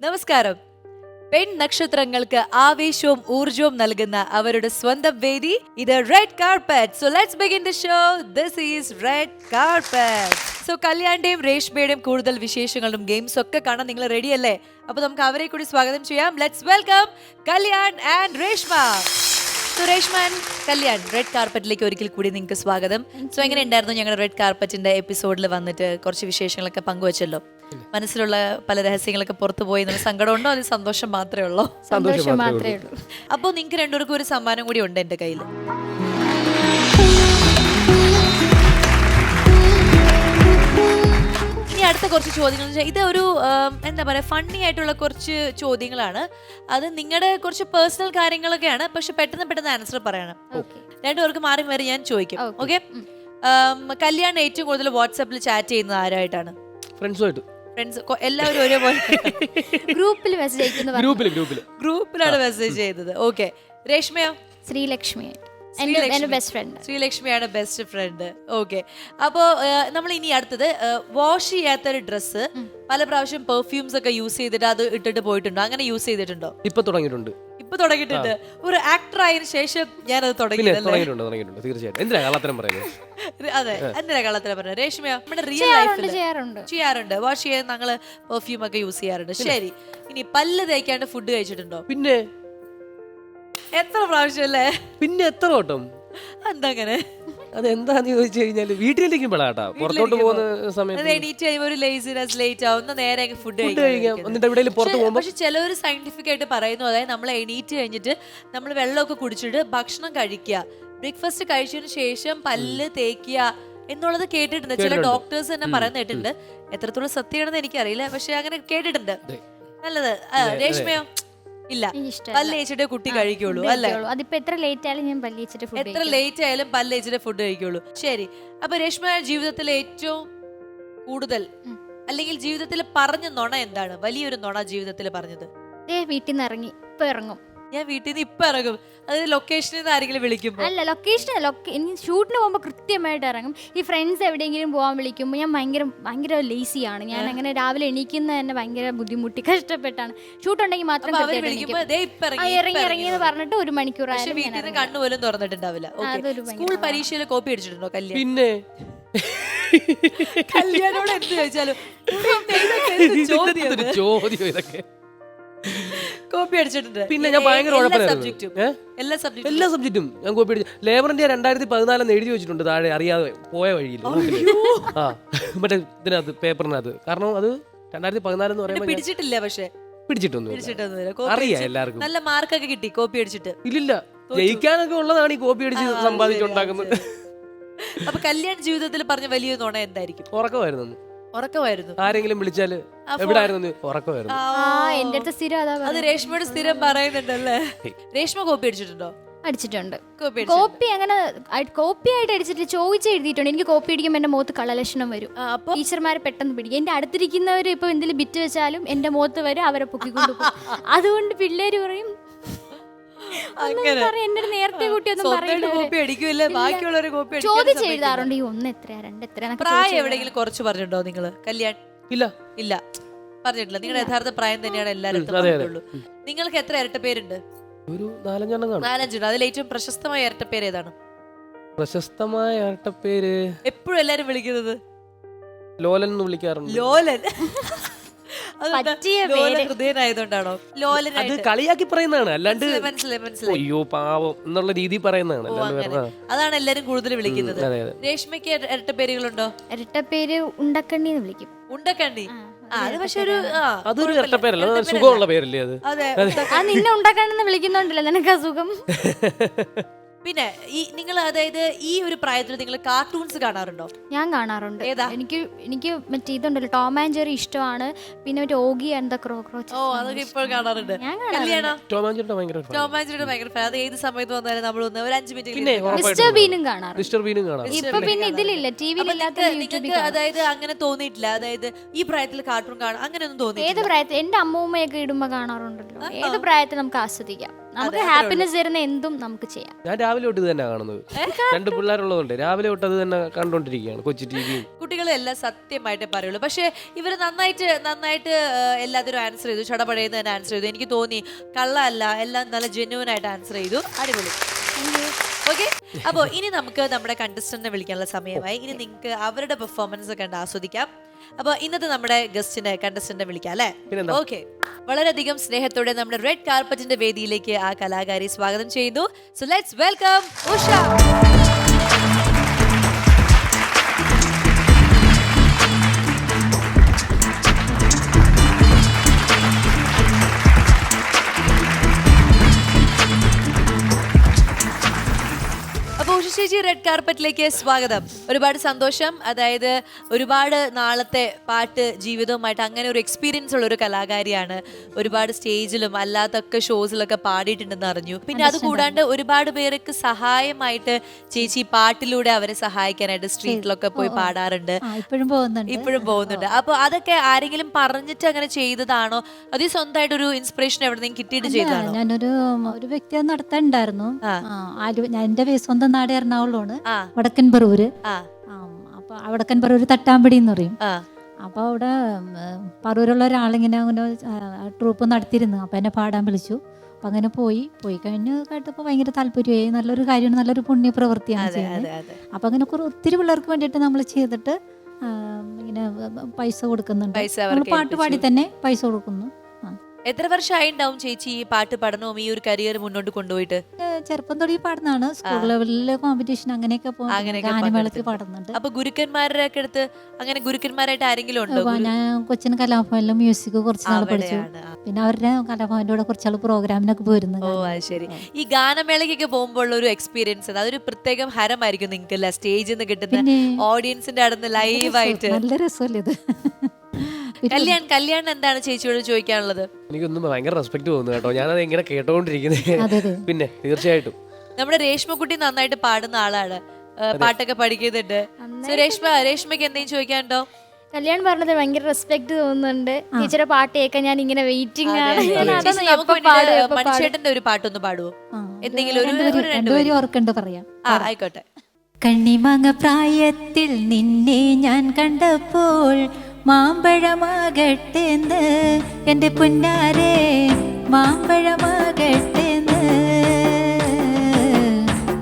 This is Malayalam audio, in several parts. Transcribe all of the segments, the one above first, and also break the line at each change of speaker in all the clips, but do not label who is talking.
നമസ്കാരം. പെൺ നക്ഷത്രങ്ങൾക്ക് ആവേശവും ഊർജവും നൽകുന്ന അവരുടെ സ്വന്തം വേദി ഇത് red carpet so let's begin the show this is red carpet so കല്യാണിന്റെയും രേഷ്മയുടെയും കൂടുതൽ വിശേഷങ്ങളും ഗെയിംസ് ഒക്കെ കാണാൻ നിങ്ങൾ റെഡി അല്ലേ? അപ്പൊ നമുക്ക് അവരെ കൂടി സ്വാഗതം ചെയ്യാം. Let's welcome Kalyan and Reshma. So Reshma and Kalyan red കാർപ്പറ്റിലേക്ക് ഒരിക്കൽ കൂടി നിങ്ങൾക്ക് സ്വാഗതം. സോ എങ്ങനെ ഉണ്ടായിരുന്നു ഞങ്ങളുടെ റെഡ് കാർപ്പറ്റിന്റെ എപ്പിസോഡിൽ വന്നിട്ട് കുറച്ച് വിശേഷങ്ങളൊക്കെ പങ്കുവച്ചല്ലോ? മനസ്സിലുള്ള പല രഹസ്യങ്ങളൊക്കെ പുറത്തു പോയി എന്നുള്ള സങ്കടമുണ്ടോ അതിൽ സന്തോഷം മാത്രമേ ഉള്ളൂ?
സന്തോഷം മാത്രമേ ഉള്ളൂ.
അപ്പോൾ നിങ്ങൾക്ക് രണ്ടുപേർക്കും ഒരു സമ്മാനം കൂടി ഉണ്ട് എന്റെ കയ്യിൽ ഇനി അടുത്ത കുറച്ച് ചോദ്യങ്ങൾ വെച്ചാൽ ഇത് ഒരു എന്താ പറയുക ഫണ്ണി ആയിട്ടുള്ള കുറച്ച് ചോദ്യങ്ങളാണ്. അത് നിങ്ങളുടെ കുറച്ച് പേഴ്സണൽ കാര്യങ്ങളൊക്കെയാണ്. പക്ഷെ പെട്ടെന്ന് പെട്ടെന്ന് ആൻസർ പറയണം.
ഓക്കെ
രണ്ടുപേർക്ക് മാറി മാറി ഞാൻ ചോദിക്കും. ഓക്കെ കല്യാണം ഏറ്റവും കൂടുതൽ വാട്സാപ്പിൽ ചാറ്റ് ചെയ്യുന്നത് ആരായിട്ടാണ്?
ഫ്രണ്ട്സുമായിട്ട്
ഫ്രണ്ട്സ് എല്ലാവരും ഒരേപോലെ.
ഗ്രൂപ്പിൽ മെസ്സേജ് അയക്കുന്ന
ഗ്രൂപ്പിൽ ഗ്രൂപ്പിൽ
ഗ്രൂപ്പിലാണ് മെസ്സേജ് ചെയ്തത്. ഓക്കെ രേഷ്മയോ?
ശ്രീലക്ഷ്മി.
ശ്രീലക്ഷ്മിയാണ് ബെസ്റ്റ് ഫ്രണ്ട് ഓക്കെ അപ്പോ നമ്മൾ ഇനി അടുത്തത് വാഷ് ചെയ്യാത്തൊരു ഡ്രസ്സ് പല പ്രാവശ്യം പെർഫ്യൂംസ് ഒക്കെ യൂസ് ചെയ്തിട്ട് അത് ഇട്ടിട്ട് പോയിട്ടുണ്ടോ? അങ്ങനെ യൂസ് ചെയ്തിട്ടുണ്ടോ?
ഇപ്പൊ തുടങ്ങിയിട്ടുണ്ട്.
ഇപ്പൊ തുടങ്ങിയിട്ടുണ്ട്. ഒരു ആക്ടർ ആയതിനു ശേഷം
ഞാൻ
അത്
തുടങ്ങിയിട്ടുണ്ട് തുടങ്ങിയിട്ടുണ്ട്. തീർച്ചയായിട്ടും. എന്തിനാ കള്ളത്തരം പറയുന്നത്?
അതെ എന്തിനാ കള്ളത്തരം പറഞ്ഞത് രേഷ്മയോ നമ്മുടെ റിയൽ
ചെയ്യാറുണ്ട്
ലൈഫിൽ
ചെയ്യാറുണ്ട്.
ചെയ്യാറുണ്ട്. വാഷ് ചെയ്യാൻ ഞങ്ങൾ പെർഫ്യൂം ഒക്കെ യൂസ് ചെയ്യാറുണ്ട്. ശരി. ഇനി പല്ല് തേക്കാണ്ട് ഫുഡ് കഴിച്ചിട്ടുണ്ടോ?
പിന്നെ?
എത്ര പ്രാവശ്യം അല്ലേ?
പിന്നെ എത്ര വട്ടം?
എന്താ അങ്ങനെ?
അത് എന്താന്ന് ചോദിച്ചു കഴിഞ്ഞാൽ വീട്ടിലിരിക്കുമ്പോഴാട്ടാ പുറത്തോട്ട് പോകുന്ന സമയത്ത്
എണീറ്റ് കഴിയുമ്പോ ഒരു ലേസിനെസ് ലേറ്റ് ആവും. ഒന്ന് നേരെ ഫുഡ്
കഴിക്കാം. എന്നിട്ട് എവിടെയെങ്കിലും പുറത്ത് പോകുമ്പോൾ
പക്ഷെ ചിലവർ സയന്റിഫിക് ആയിട്ട് പറയുന്നു. അതായത് നമ്മൾ എണീറ്റ് കഴിഞ്ഞിട്ട് നമ്മൾ വെള്ളമൊക്കെ കുടിച്ചിട്ട് ഭക്ഷണം കഴിക്കുക. ബ്രേക്ക്ഫാസ്റ്റ് കഴിച്ചതിന് ശേഷം പല്ല് തേക്കുക എന്നുള്ളത് കേട്ടിട്ടുണ്ട്. ചില ഡോക്ടേഴ്സ് തന്നെ പറയുന്ന കേട്ടിട്ടുണ്ട്. എത്രത്തോളം സത്യമാണെന്ന് എനിക്കറിയില്ല. പക്ഷെ അങ്ങനെ കേട്ടിട്ടുണ്ട്. നല്ലത്. രേഷ്മയോ? ഇല്ല.
എനിക്ക് ഇഷ്ടമല്ല.
പല്ല് തേച്ചിട്ടേ കുട്ടി കഴിക്കുള്ളൂ അല്ലേ?
അതിപ്പോ എത്ര ലേറ്റ് ആയാലും ഞാൻ പല്ലിച്ചിട്ട് ഫുഡ്
എത്ര ലേറ്റ് ആയാലും പല്ല് തേച്ചിട്ടേ ഫുഡ് കഴിക്കുള്ളൂ. ശരി. അപ്പൊ രേഷ്മ ജീവിതത്തിലെ ഏറ്റവും കൂടുതൽ അല്ലെങ്കിൽ ജീവിതത്തിൽ പറഞ്ഞ നുണ എന്താണ്? വലിയൊരു നുണ ജീവിതത്തിൽ പറഞ്ഞത്.
വീട്ടിൽ നിന്ന് ഇറങ്ങി. ഇപ്പൊ ഇറങ്ങും.
ഞാൻ വീട്ടിൽ നിന്ന് ഇപ്പൊ ഇറങ്ങും. അതായത് ലൊക്കേഷനിൽ നിന്ന് ആരെങ്കിലും വിളിക്കും
അല്ല ലൊക്കേഷൻ ഷൂട്ടിന് പോകുമ്പോൾ കൃത്യമായിട്ട് ഇറങ്ങും. ഈ ഫ്രണ്ട്സ് എവിടെയെങ്കിലും പോകാൻ വിളിക്കുമ്പോൾ ഞാൻ ഭയങ്കര ഭയങ്കര ലേസിയാണ് ഞാൻ അങ്ങനെ രാവിലെ എണീക്കുന്ന തന്നെ ഭയങ്കര ബുദ്ധിമുട്ടി കഷ്ടപ്പെട്ടാണ്. ഷൂട്ട് ഉണ്ടെങ്കിൽ മാത്രം
ഇറങ്ങി
ഇറങ്ങി ഇറങ്ങി എന്ന് പറഞ്ഞിട്ട് ഒരു
മണിക്കൂർ
മണിക്കൂറായാലും ഞാൻ
വീട്ടിൽ നിന്ന്
ഇറങ്ങും.
കണ്ണു പോലും തുറന്നിട്ടുണ്ടാവില്ല. Okay. സ്കൂൾ പരീക്ഷയിൽ കോപ്പി അടിച്ചിട്ടുണ്ടോ കല്യാണം?
പിന്നെ?
കല്യാണോട് എന്ത് ചോദിച്ചാലും? ചോദ്യം
ഇതൊക്കെ.
കോപ്പി അടിച്ചിട്ടുണ്ട്.
പിന്നെ ഞാൻ ഭയങ്കര
എല്ലാ
ഉഴപ്പനായിരുന്നു.
സബ്ജക്റ്റും
ഏ?
എല്ലാ സബ്ജക്റ്റും
എല്ലാ സബ്ജക്റ്റും ഞാൻ കോപ്പി അടിച്ചു. ഇന്ത്യ രണ്ടായിരത്തി പതിനാലെന്ന് എഴുതി വെച്ചിട്ടുണ്ട് താഴെ അറിയാതെ പോയ വഴിയിൽ. റൂട്ടിൽ. ആ മറ്റേ ഇതിനകത്ത് പേപ്പറിനകത്ത് കാരണം അത് രണ്ടായിരത്തി പതിനാലെന്ന് പറയുമ്പോൾ ഞാൻ
പിടിച്ചിട്ടില്ല പക്ഷെ.
പിടിച്ചിട്ടൊന്നും
പിടിച്ചിട്ടൊന്നുമില്ല. കോപ്പി
അറിയാം
അടിച്ച്
എല്ലാവർക്കും.
നല്ല മാർക്കൊക്കെ കിട്ടി കോപ്പി അടിച്ചിട്ട്.
ഇല്ലില്ല. ജയിക്കാനൊക്കെ ഉള്ളതാണ് ഈ കോപ്പി അടിച്ച് സമ്പാദിച്ചുണ്ടാക്കുന്നത്.
അപ്പൊ കല്യാണ ജീവിതത്തിൽ പറഞ്ഞ വലിയ നുണ എന്തായിരിക്കും?
ഉറക്കമായിരുന്നു അന്ന്.
ഉറക്കമായിരുന്നു.
ആരെങ്കിലും
വിളിച്ചാൽ
എവിടായിരുന്നു ഉറക്കമായിരുന്നു.
ആ,
എന്റെ അടുത്ത് സ്ഥിരം അതാ
അത്
പറയുന്നത്.
രേഷ്മയോട് സ്ഥിരം പറയുന്നുണ്ടല്ലേ? രേഷ്മ കോപ്പി അടിച്ചിട്ടുണ്ടോ?
അടിച്ചിട്ടുണ്ട്.
കോപ്പി അടിച്ചിട്ടുണ്ട്.
കോപ്പി അങ്ങനെ കോപ്പി ആയിട്ട് അടിച്ചിട്ട് ചോദിച്ച് എഴുതിയിട്ടുണ്ട്. എനിക്ക് കോപ്പി അടിക്കുമ്പോൾ എന്റെ മുഖത്ത് കളലക്ഷണം വരും.
ആ, അപ്പൊ
ടീച്ചർമാരെ പെട്ടെന്ന് പിടിക്കും. എന്റെ അടുത്തിരിക്കുന്നവർ ഇപ്പൊ എന്തെങ്കിലും ബിറ്റ് വെച്ചാലും എന്റെ മുഖത്ത് വരും അവരെ പൊക്കിക്കൊണ്ട് പോകും അതുകൊണ്ട് പിള്ളേര്. പറയും, എന്റെ നേരത്തെ
കോപ്പി അടിക്കില്ല ബാക്കിയുള്ളവരെ കോപ്പി അടിക്കാൻ
ചോദിച്ച്
സമ്മതിക്കില്ല.
എഴുതാറുണ്ട് ഈ ഒന്ന് എത്രയാ രണ്ട് എത്രയാ
പ്രായം എവിടെയെങ്കിലും കുറച്ച് പറഞ്ഞിട്ടുണ്ടോ നിങ്ങൾ കല്യാൺ?
ഇല്ല.
ഇല്ല. പറഞ്ഞിട്ടില്ല. നിങ്ങളുടെ യഥാർത്ഥ പ്രായം തന്നെയാണ് എല്ലാവരും. പറഞ്ഞിട്ടുള്ളൂ നിങ്ങൾക്ക് എത്ര ഇരട്ട പേരുണ്ട്
ഒരു നാലഞ്ചെണ്ണം
നാലഞ്ചുണ്ട്. അതിൽ ഏറ്റവും പ്രശസ്തമായ ഇരട്ട പേര് ഏതാണ്?
പ്രശസ്തമായ ഇരട്ട പേര്
എപ്പോഴും എല്ലാരും വിളിക്കുന്നത്?
ലോലൻ എന്ന് വിളിക്കാറുണ്ട്.
ലോലൻ?
പറ്റിയ
ലോല
പേര്.
ഹൃദയനായതുകൊണ്ടാണോ?
അത്
ലോലനായിട്ട്
കളിയാക്കി പറയുന്നതാണ്. അല്ലാണ്ട്
മനസ്സിലായി, മനസ്സിലായി
അയ്യോ പാവം എന്നുള്ള രീതി പറയുന്നതാണ്. അല്ലാണ്ട്
അതാണ് എല്ലാരും കൂടുതൽ വിളിക്കുന്നത്.
അതെ അതെ.
രേഷ്മയ്ക്ക് ഇര- ഇരട്ട പേരുകളുണ്ടോ?
ഇരട്ട പേര് ഉണ്ടക്കണ്ണി എന്ന് വിളിക്കും.
ഉണ്ടക്കണ്ണി?
ആ,
ആ, അത് പക്ഷെ ഒരു ആ,
അതൊരു
കുഴപ്പമില്ല.
ഇരട്ടപ്പേരല്ല. അത്
ഇരട്ടപ്പേരല്ല.
സുഖമുള്ള പേരല്ലേ അത്?
അതെ
ആ നിന്നെ ഉണ്ടക്കണ്ണെന്ന് വിളിക്കുന്നുണ്ടല്ലോ. നിനക്ക് അസുഖം
പിന്നെ ഈ നിങ്ങൾ അതായത് ഈ ഒരു പ്രായത്തിൽ നിങ്ങൾ കാർട്ടൂൺസ് കാണാറുണ്ടോ?
ഞാൻ കാണാറുണ്ട്.
ഏതാ?
എനിക്ക് എനിക്ക് മറ്റേ ഇതുണ്ടല്ലോ ടോം ആൻഡ് ജെറി ഇഷ്ടമാണ്. പിന്നെ മറ്റേ ഓഗി ആൻഡ് ദ ക്രോക്രോച്ച്
ഓ അതൊക്കെ ഇപ്പോൾ കാണാറുണ്ട്.
ഞാൻ
കല്യാണ
ടോമാഞ്ചേട്ട ഭയങ്കര fan.
ടോമാഞ്ചിയുടെ ഭയങ്കര fan. അത് ഏത് സമയത്ത് വന്നാലും നമ്മൾ ഒന്ന് ഒരു അഞ്ച്
പിന്നെ
മിനിറ്റ്
ഉറപ്പായിട്ടും
മിസ്റ്റർ ബീനും കാണാറുണ്ട്.
മിസ്റ്റർ ബീനും കാണാം.
ഇപ്പൊ പിന്നെ ഇതിലില്ല. ടി വിയിലില്ലാത്ത
നിങ്ങൾക്ക് അതായത് അങ്ങനെ തോന്നിയിട്ടില്ല. അതായത് ഈ പ്രായത്തിൽ കാർട്ടൂൺ കാണാം തോന്നി
ഏത് പ്രായത്തിൽ എന്റെ അമ്മൂമ്മയൊക്കെ ഇടുമ്പോ കാണാറുണ്ടല്ലോ. ഏത് പ്രായത്തിൽ നമുക്ക് ആസ്വദിക്കാം? നമുക്ക് ഹാപ്പിനെസ് തരുന്ന എന്തും നമുക്ക് ചെയ്യാം.
ഞാൻ രാവിലെ തൊട്ട് ഇത് തന്നെ കാണുന്നത്. രണ്ട് പിള്ളേരുള്ളതുകൊണ്ട് രാവിലെ തൊട്ട് അത് തന്നെ കണ്ടോണ്ടിരിക്കുകയാണ് കൊച്ചു ടി വി
കുട്ടികളെല്ലാം സത്യമായിട്ട് പറയുള്ളൂ. പക്ഷേ ഇവർ നന്നായിട്ട് നന്നായിട്ട് എല്ലാത്തിനും ആൻസർ ചെയ്തു. ചടപടയെന്ന് തന്നെ ആൻസർ ചെയ്തു. എനിക്ക് തോന്നി കള്ളല്ല എല്ലാം നല്ല ജെന്യൂൻ ആയിട്ട് ആൻസർ ചെയ്തു. അടിപൊളി. ഓക്കെ അപ്പോൾ ഇനി നമുക്ക് നമ്മുടെ കണ്ടസ്റ്റന്റിനെ വിളിക്കാനുള്ള സമയമായി. ഇനി നിങ്ങൾക്ക് അവരുടെ പെർഫോമൻസ് കണ്ട് ആസ്വദിക്കാം. അപ്പോൾ ഇന്നത്തെ നമ്മുടെ ഗസ്റ്റിനെ കണ്ടസ്റ്റന്റിനെ വിളിക്കാം അല്ലേ? ഓക്കെ വളരെയധികം സ്നേഹത്തോടെ നമ്മുടെ റെഡ് കാർപ്പറ്റിന്റെ വേദിയിലേക്ക് ആ കലാകാരി സ്വാഗതം ചെയ്യുന്നു. So let's welcome Usha. ചേച്ചി റെഡ് കാർപ്പറ്റിലേക്ക് സ്വാഗതം. ഒരുപാട് സന്തോഷം. അതായത് ഒരുപാട് നാളത്തെ പാട്ട് ജീവിതവുമായിട്ട് അങ്ങനെ ഒരു എക്സ്പീരിയൻസ് ഉള്ള ഒരു കലാകാരിയാണ്. ഒരുപാട് സ്റ്റേജിലും അല്ലാത്തൊക്കെ ഷോസിലൊക്കെ പാടിയിട്ടുണ്ടെന്ന് അറിഞ്ഞു. പിന്നെ അത് കൂടാണ്ട് ഒരുപാട് പേർക്ക് സഹായമായിട്ട് ചേച്ചി പാട്ടിലൂടെ അവരെ സഹായിക്കാനായിട്ട് സ്ട്രീറ്റിലൊക്കെ പോയി പാടാറുണ്ട്.
ഇപ്പോഴും പോകുന്നുണ്ട്.
ഇപ്പോഴും പോകുന്നുണ്ട്. അപ്പൊ അതൊക്കെ ആരെങ്കിലും പറഞ്ഞിട്ട് അങ്ങനെ ചെയ്തതാണോ? അത് സ്വന്തമായിട്ട് ഒരു ഇൻസ്പിറേഷൻ എവിടെ നിന്ന് കിട്ടിയിട്ട് ചെയ്തതാണോ?
ഞാനൊരു ഒരു വ്യക്തി നടത്താനുണ്ടായിരുന്നു. എന്റെ സ്വന്തം നാട് എറണാകുളമാണ്. വടക്കൻ പറവൂര് അപ്പൊ വടക്കൻ പറവൂര് തട്ടാമ്പടി എന്ന് പറയും.
അപ്പൊ
അപ്പോൾ അവിടെ പറവൂരുള്ള ഒരാളിങ്ങനെ അങ്ങനെ ട്രൂപ്പ് നടത്തിയിരുന്നു. അപ്പോൾ എന്നെ പാടാൻ വിളിച്ചു. അപ്പം അങ്ങനെ പോയി. പോയി കഴിഞ്ഞ് കേട്ടപ്പോൾ ഭയങ്കര താല്പര്യമായി. നല്ലൊരു കാര്യമാണ് നല്ലൊരു പുണ്യ പ്രവൃത്തിയാണ് ചെയ്യുന്നത്. അപ്പം അങ്ങനെ കുറേ ഒത്തിരി പിള്ളേർക്ക് വേണ്ടിയിട്ട് നമ്മൾ ചെയ്തിട്ട് ഇങ്ങനെ പൈസ കൊടുക്കുന്നുണ്ട്. നമ്മൾ പാട്ട് പാടി തന്നെ പൈസ കൊടുക്കുന്നു.
എത്ര വർഷമായി ഉണ്ടാവും ചേച്ചി ഈ പാട്ട് പഠനവും ഈ ഒരു കരിയർ മുന്നോട്ട് കൊണ്ടുപോയിട്ട്?
ചെറുപ്പം തുടങ്ങി പാടുന്നതാണ്. സ്കൂൾ ലെവലിലെ കോമ്പറ്റീഷൻ അങ്ങനെയൊക്കെ. പാടുന്നുണ്ട്.
അപ്പൊ ഗുരുക്കന്മാരുടെ ഒക്കെ അടുത്ത് അങ്ങനെ ഗുരുക്കന്മാരായിട്ട് ആരെങ്കിലും ഉണ്ടോ?
ഞാൻ കൊച്ചിന് കലാഭവനിലും മ്യൂസിക് കുറച്ച് നാൾ പഠിച്ചു. പിന്നെ അവരുടെ കലാഭവന്റെ കൂടെ കുറച്ചാൾ പ്രോഗ്രാമിനൊക്കെ പോയിരുന്നു
ഓ അത് ശരി ഈ ഗാനമേളയ്ക്കൊക്കെ പോകുമ്പോൾ ഒരു എക്സ്പീരിയൻസ് അതൊരു പ്രത്യേകം ഹരമായിരിക്കും നിങ്ങൾക്ക് സ്റ്റേജിൽ നിന്ന് കിട്ടുന്ന ഓഡിയൻസിന്റെ അടുത്ത് ലൈവായിട്ട്
നല്ല രസമല്ലേ ഇത്?
കല്യാൺ കല്യാൺ എന്താണ് ചേച്ചിയോട് ചോദിക്കാനുള്ളത്?
എനിക്കൊന്നും ഭയങ്കര റെസ്പെക്ട് തോന്നുന്നു കേട്ടോ. ഞാനത് ഇങ്ങനെ കേട്ടോണ്ടിരിക്കുന്നത്
അതെ അതെ.
പിന്നെ തീർച്ചയായിട്ടും.
നമ്മുടെ രേഷ്മക്കുട്ടി നന്നായിട്ട് പാടുന്ന ആളാണ്. പാട്ടൊക്കെ പഠിക്കുന്നുണ്ട്. രേഷ്മ രേഷ്മയ്ക്ക് എന്തെങ്കിലും ചോദിക്കാനുണ്ടോ?
കല്യാൺ പറഞ്ഞത് ഭയങ്കര റെസ്പെക്ട് തോന്നുന്നുണ്ട്. ടീച്ചറെ പാട്ട് കേൾക്കാൻ ഞാൻ ഇങ്ങനെ വെയിറ്റിംഗ് ആണ്.
മണിച്ചേട്ടന്റെ ഒരു പാട്ടൊന്ന് പാടുവോ? എന്തെങ്കിലും ഒരു
രണ്ടുപേരും-. ഓർക്കണ്ട് പറയാം.
ആയിക്കോട്ടെ.
കണ്ണിമങ്ങ പ്രായത്തിൽ നിന്നെ ഞാൻ കണ്ടപ്പോൾ മാമ്പഴമാകട്ടെന്ന് എന്റെ പുന്നാരെ മാമ്പഴമാകട്ടെന്ന്.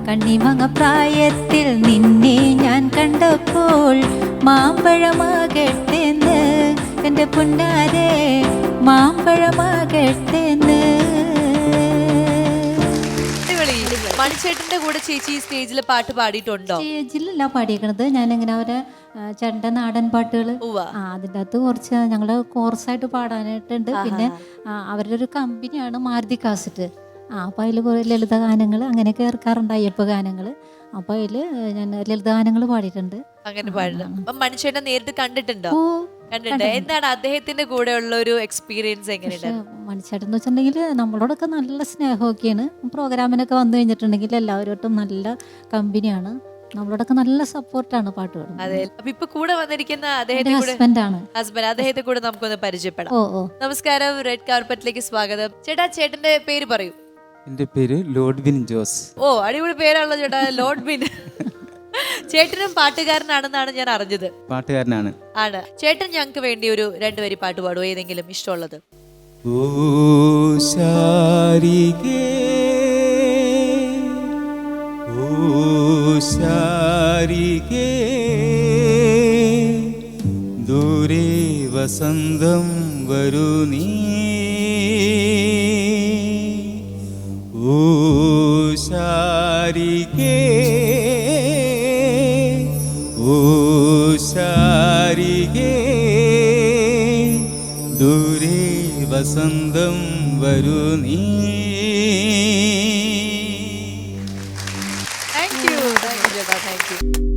കണ്ണിമങ്ങ പ്രായത്തിൽ നിന്നെ ഞാൻ കണ്ടപ്പോൾ മാമ്പഴമാകട്ടെന്ന് എന്റെ പുന്നാരെ മാമ്പഴമാകട്ടെന്ന്.
അടിപൊളി മണിച്ചേട്ടന്റെ കൂടെ ചേച്ചി സ്റ്റേജിൽ പാട്ട് പാടിയിട്ടുണ്ടോ?
സ്റ്റേജിലല്ല പാടിയേക്കണത്. ഞാനിങ്ങനെ അവരെ ആ, ചേട്ടന്റെ നാടൻ പാട്ടുകൾ ആ അതിന്റെ അകത്ത് കുറച്ച് ഞങ്ങൾ കോർസായിട്ട് പാടാനായിട്ടുണ്ട്. പിന്നെ അവരുടെ ഒരു കമ്പനിയാണ് മാരുതി കാസറ്റ്. ആ അപ്പോൾ അതിൽ കുറേ ലളിത ഗാനങ്ങൾ അങ്ങനെയൊക്കെ ഇറക്കാറുണ്ട് അയ്യപ്പ ഗാനങ്ങൾ അപ്പോൾ അതിൽ ഞാൻ ലളിത ഗാനങ്ങൾ പാടിയിട്ടുണ്ട്.
അങ്ങനെ പാടില്ല. അപ്പൊ നേരിട്ട് കണ്ടിട്ടുണ്ടോ? കണ്ടിട്ടുണ്ട്. എന്താണ് അദ്ദേഹത്തിന്റെ കൂടെ ഉള്ള ഒരു എക്സ്പീരിയൻസ്
പക്ഷെ
എങ്ങനെയുണ്ട്
മണിച്ചേട്ടൻ എന്ന് വെച്ചിട്ടുണ്ടെങ്കിൽ നമ്മളോടൊക്കെ നല്ല സ്നേഹമൊക്കെയാണ്. പ്രോഗ്രാമിനൊക്കെ വന്നു കഴിഞ്ഞിട്ടുണ്ടെങ്കിൽ എല്ലാവരോട്ടും നല്ല കമ്പനിയാണ് നമ്മളോടൊക്കെ നല്ല സപ്പോർട്ടാണ് പാട്ട്
അതെ. അപ്പൊ ഇപ്പൊ കൂടെ വന്നിരിക്കുന്ന അദ്ദേഹത്തിന്റെ
ഹസ്ബൻഡാണ്
ഹസ്ബൻഡ് അദ്ദേഹത്തെ കൂടെ നമുക്കൊന്ന് പരിചയപ്പെടാം.
ഓ ഓ.
നമസ്കാരം. റെഡ് കാർപ്പറ്റിലേക്ക് സ്വാഗതം. ചേട്ടാ ചേട്ടന്റെ പേര് പറയൂ.
എന്റെ പേര് ലോഡ്വിൻ ജോസ്.
ഓ അടിപൊളി പേരാണല്ലോ ചേട്ടാ. ലോഡ് ബിൻ ചേട്ടനും പാട്ടുകാരനാണെന്നാണ് ഞാൻ അറിഞ്ഞത്.
പാട്ടുകാരനാണ്.
ആണ്. ചേട്ടൻ ഞങ്ങൾക്ക് വേണ്ടി ഒരു രണ്ടുപേരി പാട്ട് പാടുവോ? ഏതെങ്കിലും ഇഷ്ടമുള്ളത്.
ദൂരെ വസന്തം വരൂ നീ ഓ ശാരികേ ദൂരെ വസന്തം വരൂ നീ.
Thank you thank you thank you